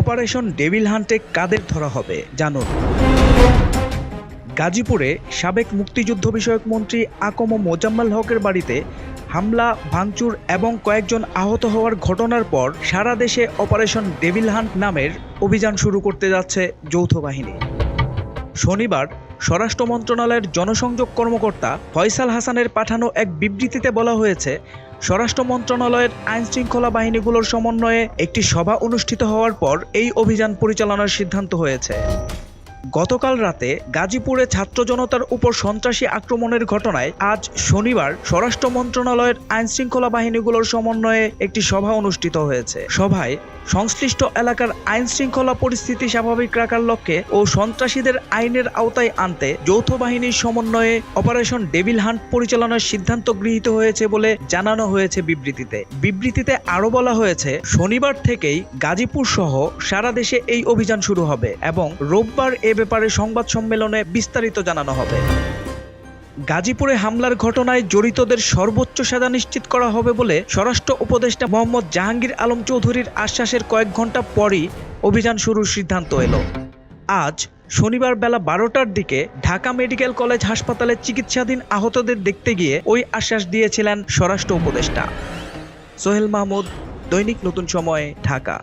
Operation devil হান্টে কাদের ধরা হবে, জানুন। গাজীপুরে সাবেক মুক্তিযুদ্ধ বিষয়ক মন্ত্রী আকম মোজাম্মাল হকের বাড়িতে হামলা, ভাঙচুর এবং কয়েকজন আহত হওয়ার ঘটনার পর সারা দেশে অপারেশন ডেভিল হান্ট নামের অভিযান শুরু করতে যাচ্ছে যৌথ বাহিনী। শনিবার স্বরাষ্ট্র মন্ত্রণালয়ের জনসংযোগ কর্মকর্তা ফয়সাল হাসানের পাঠানো এক বিবৃতিতে বলা হয়েছে স্বরাষ্ট্র মন্ত্রণালয়ের আইন শৃঙ্খলা বাহিনীগুলোর সমন্বয়ে একটি সভা অনুষ্ঠিত হওয়ার পর এই অভিযান পরিচালনার সিদ্ধান্ত হয়েছে। গতকাল রাতে গাজীপুরে ছাত্র জনতার উপর সন্ত্রাসী আক্রমণের ঘটনায় আজ শনিবার স্বরাষ্ট্র মন্ত্রণালয়ের আইন শৃঙ্খলা বাহিনীগুলোর সমন্বয়ে একটি সভা অনুষ্ঠিত হয়েছে। সভায় সংশ্লিষ্ট এলাকার আইন শৃঙ্খলা পরিস্থিতি স্বাভাবিক রাখার লক্ষ্যে ও সন্ত্রাসীদের আইনের আওতায় আনতে যৌথ বাহিনীর সমন্বয়ে অপারেশন ডেভিল হান্ট পরিচালনার সিদ্ধান্ত গৃহীত হয়েছে বলে জানানো হয়েছে বিবৃতিতে। বিবৃতিতে আরও বলা হয়েছে, শনিবার থেকেই গাজীপুর সহ সারা দেশে এই অভিযান শুরু হবে এবং রোববার এ ব্যাপারে সংবাদ সম্মেলনে বিস্তারিত জানানো হবে। গাজীপুরে হামলার ঘটনায় জড়িতদের সর্বোচ্চ সাজা নিশ্চিত করা হবে বলে স্বরাষ্ট্র উপদেষ্টা মোহাম্মদ জাহাঙ্গীর আলম চৌধুরীর আশ্বাসের কয়েক ঘণ্টা পরই অভিযান শুরুর সিদ্ধান্ত এলো। আজ শনিবার বেলা বারোটার দিকে ঢাকা মেডিকেল কলেজ হাসপাতালে চিকিৎসাধীন আহতদের দেখতে গিয়ে ওই আশ্বাস দিয়েছিলেন স্বরাষ্ট্র উপদেষ্টা। সোহেল মাহমুদ, দৈনিক নতুন সময়, ঢাকা।